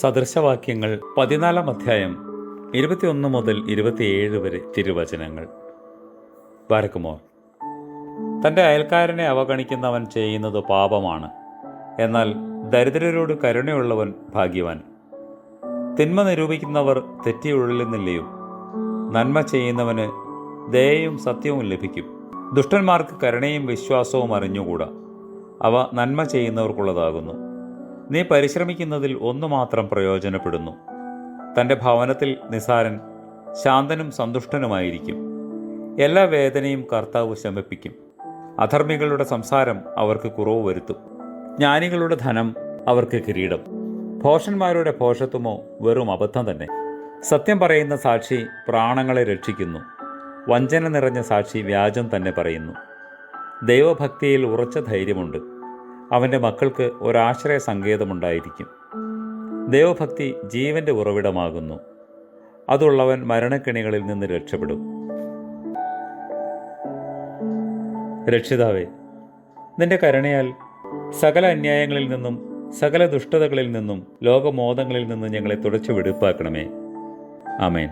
സദൃശവാക്യങ്ങൾ പതിനാലാം അധ്യായം ഇരുപത്തിയൊന്ന് മുതൽ ഇരുപത്തിയേഴ് വരെ തിരുവചനങ്ങൾ. ബാരക്കുമോർ തന്റെ അയൽക്കാരനെ അവഗണിക്കുന്നവൻ ചെയ്യുന്നത് പാപമാണ്. എന്നാൽ ദരിദ്രരോട് കരുണയുള്ളവൻ ഭാഗ്യവാൻ. തിന്മ നിരൂപിക്കുന്നവർ തെറ്റിയുള്ളുന്നില്ലയോ നന്മ ചെയ്യുന്നവന് ദയയും സത്യവും ലഭിക്കും. ദുഷ്ടന്മാർക്ക് കരുണയും വിശ്വാസവും അറിഞ്ഞുകൂടാ. അവ നന്മ ചെയ്യുന്നവർക്കുള്ളതാകുന്നു. നീ പരിശ്രമിക്കുന്നതിൽ ഒന്നു മാത്രം പ്രയോജനപ്പെടുന്നു. തന്റെ ഭവനത്തിൽ നിസാരൻ ശാന്തനും സന്തുഷ്ടനുമായിരിക്കും. എല്ലാ വേദനയും കർത്താവ് ശമിപ്പിക്കും. അധർമ്മികളുടെ സംസാരം അവർക്ക് കുറവ് വരുത്തും. ജ്ഞാനികളുടെ ധനം അവർക്ക് കിരീടം. ഭോഷന്മാരുടെ ഭോഷത്വമോ വെറും അബദ്ധം തന്നെ. സത്യം പറയുന്ന സാക്ഷി പ്രാണങ്ങളെ രക്ഷിക്കുന്നു. വഞ്ചന നിറഞ്ഞ സാക്ഷി വ്യാജം തന്നെ പറയുന്നു. ദൈവഭക്തിയിൽ ഉറച്ച ധൈര്യമുണ്ട്. അവന്റെ മക്കൾക്ക് ഒരാശ്രയ സങ്കേതമുണ്ടായിരിക്കും. ദൈവഭക്തി ജീവന്റെ ഉറവിടമാകുന്നു. അതുള്ളവൻ മരണക്കെണികളിൽ നിന്ന് രക്ഷപ്പെടും. രക്ഷിതാവേ നിന്റെ കരുണയാൽ സകല അന്യായങ്ങളിൽ നിന്നും സകല ദുഷ്ടതകളിൽ നിന്നും ലോകമോദങ്ങളിൽ നിന്നും ഞങ്ങളെ തുടച്ചു വെടുപ്പാക്കണമേ. ആമേൻ.